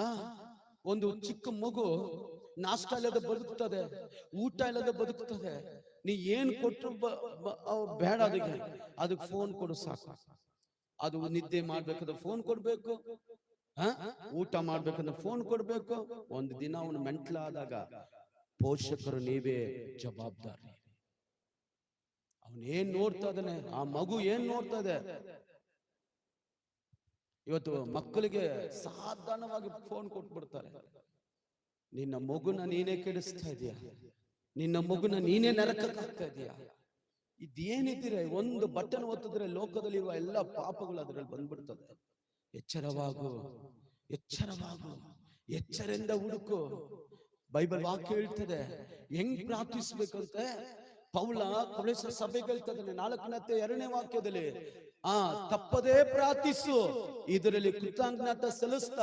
ಆ, ಒಂದು ಚಿಕ್ಕ ಮಗು ನಾಷ್ಟ ಇಲ್ಲದೆ ಬದುಕ್ತದೆ, ಊಟ ಇಲ್ಲದೆ ಬದುಕ್ತದೆ. ನೀ ಏನ್ ಕೊಟ್ಟರು ಬೇಡ ಅದಕ್ಕೆ. ಅದಕ್ಕೆ ಫೋನ್ ಕೊಡು ಸಾಕು. ಅದು ನಿದ್ದೆ ಮಾಡ್ಬೇಕಾದ್ರೆ ಫೋನ್ ಕೊಡ್ಬೇಕು? ಊಟ ಮಾಡ್ಬೇಕಂದ್ರೆ ಫೋನ್ ಕೊಡ್ಬೇಕು. ಒಂದು ದಿನ ಅವನು ಮೆಂಟ್ಲಾದಾಗ, ಪೋಷಕರು ನೀವೇ ಜವಾಬ್ದಾರಿ. ಅವನೇನ್ ನೋಡ್ತಾ ಇದ್ದಾನೆ? ಆ ಮಗು ಏನ್ ನೋಡ್ತಾ ಇದೆ? ಇವತ್ತು ಮಕ್ಕಳಿಗೆ ಸಾಧಾರಣವಾಗಿ ಫೋನ್ ಕೊಟ್ಬಿಡ್ತಾರೆ. ನಿನ್ನ ಮಗುನ ನೀನೇ ಕೆಡಿಸ್ತಾ ಇದೀಯ? ನಿನ್ನ ಮಗುನ ನೀನೇ ನರಕಕ್ಕೆ ಹಾಕ್ತಾ ಇದೀಯ? ಇದೇನಿದ್ರೆ ಒಂದು ಬಟನ್ ಒತ್ತಿದ್ರೆ ಲೋಕದಲ್ಲಿ ಇರುವ ಎಲ್ಲ ಪಾಪಗಳು ಅದರಲ್ಲಿ ಬಂದ್ಬಿಡ್ತದೆ. ಎಚ್ಚರವಾಗು ಎಚ್ಚರವಾಗು, ಎಚ್ಚರಿಂದ ಹುಡುಕು. ಬೈಬಲ್ ವಾಕ್ಯ ಹೇಳ್ತದೆ, ಹೆಂಗ್ ಪ್ರಾರ್ಥಿಸ್ಬೇಕಂತೆ? ಪೌಲ ಕೊಲೆಸ ಸಭೆಗೆ ಹೇಳ್ತದೆ ನಾಲ್ಕನತ್ತೆ ಎರಡನೇ ವಾಕ್ಯದಲ್ಲಿ ಆ ತಪ್ಪದೇ ಪ್ರಾರ್ಥಿಸು ಇದರಲ್ಲಿ ಕೃತಜ್ಞತೆ ಸಲ್ಲಿಸ್ತಾ